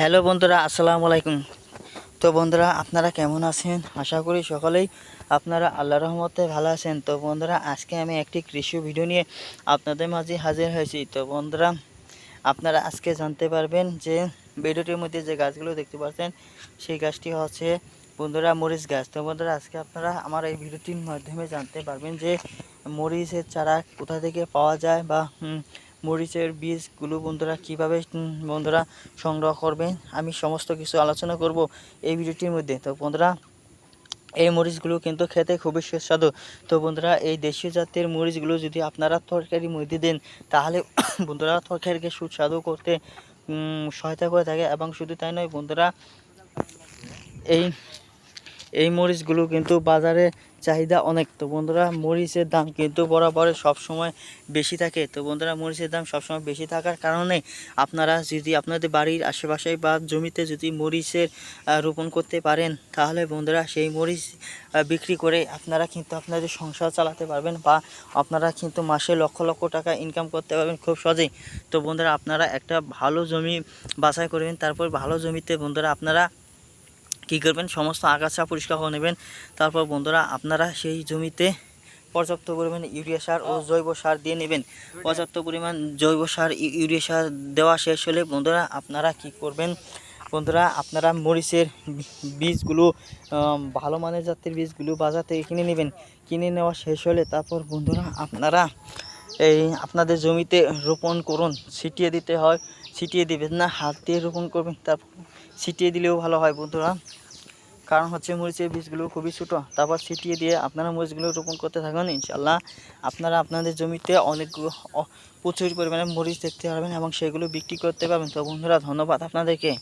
Hello বন্ধুরা, আসসালামু আলাইকুম। তো বন্ধুরা, আপনারা কেমন আছেন? আশা করি সকলেই আপনারা আল্লাহ রহমতে ভালো আছেন। তো বন্ধুরা, আজকে আমি একটি কৃষি ভিডিও নিয়ে আপনাদের মাঝে হাজির হয়েছি। তো বন্ধুরা, আপনারা আজকে জানতে পারবেন যে ভিডিওটির মধ্যে যে গাছগুলো দেখতে পাচ্ছেন, সেই গাছটি হচ্ছে বন্ধুরা মরিচ গাছ। তো বন্ধুরা, আজকে আপনারা আমার এই ভিডিওটির মাধ্যমে জানতে পারবেন যে মরিচের চারা কোথা থেকে পাওয়া যায় বা মরিচের বীজগুলো বন্ধুরা কীভাবে বন্ধুরা সংগ্রহ করবেন, আমি সমস্ত কিছু আলোচনা করব এই ভিডিওটির মধ্যে। তো বন্ধুরা, এই মরিচগুলো কিন্তু খেতে খুবই সুস্বাদু। তো বন্ধুরা, এই দেশীয় জাতের মরিচগুলো যদি আপনারা তরকারির মধ্যে দেন, তাহলে বন্ধুরা তরকারিকে সুস্বাদু করতে সহায়তা করে থাকে এবং শুধু তাই নয় বন্ধুরা, এই এই মরিচগুলো কিন্তু বাজারে চাহিদা অনেক। তো বন্ধুরা, মরিচের দাম কিন্তু বরাবর সবসময় বেশি থাকে। তো বন্ধুরা, মরিচের দাম সবসময় বেশি থাকার কারণে আপনারা যদি আপনাদের বাড়ির আশেপাশে বা জমিতে যদি মরিচের রোপণ করতে পারেন, তাহলে বন্ধুরা সেই মরিচ বিক্রি করে আপনারা কিন্তু আপনাদের সংসার চালাতে পারবেন বা আপনারা কিন্তু মাসে লক্ষ লক্ষ টাকা ইনকাম করতে পারবেন খুব সহজেই। তো বন্ধুরা, আপনারা একটা ভালো জমি বাছাই করবেন, তারপর ভালো জমিতে বন্ধুরা আপনারা কী করবেন? সমস্ত আগাছা পরিষ্কার করে নেবেন। তারপর বন্ধুরা, আপনারা সেই জমিতে পর্যাপ্ত পরিমাণ ইউরিয়া সার ও জৈব সার দিয়ে নেবেন। পর্যাপ্ত পরিমাণ জৈব সার ইউরিয়া সার দেওয়া শেষ হলে বন্ধুরা, আপনারা কি করবেন? বন্ধুরা, আপনারা মরিচের বীজগুলো ভালো মানের জাতের বীজগুলো বাজার থেকে কিনে নেবেন। কিনে নেওয়া শেষ হলে তারপর বন্ধুরা, আপনারা এই আপনাদের জমিতে রোপণ করুন, ছিটিয়ে দিতে হয়, ছিটিয়ে দিবেন না, হাত দিয়ে রোপণ করবেন, তারপর ছিটিয়ে দিলেও ভালো হয় বন্ধুরা। কারণ হচ্ছে মরিচের বীজগুলো খুবই ছোটো, তারপর ছিটিয়ে দিয়ে আপনারা মরিচগুলো রোপণ করতে থাকুন ইনশাল্লাহ আপনারা আপনাদের জমিতে অনেকগুলো অ- প্রচুর পরিমাণে মরিচ দেখতে পারবেন এবং সেগুলো বিক্রি করতে পারবেন। তো বন্ধুরা, ধন্যবাদ আপনাদেরকে।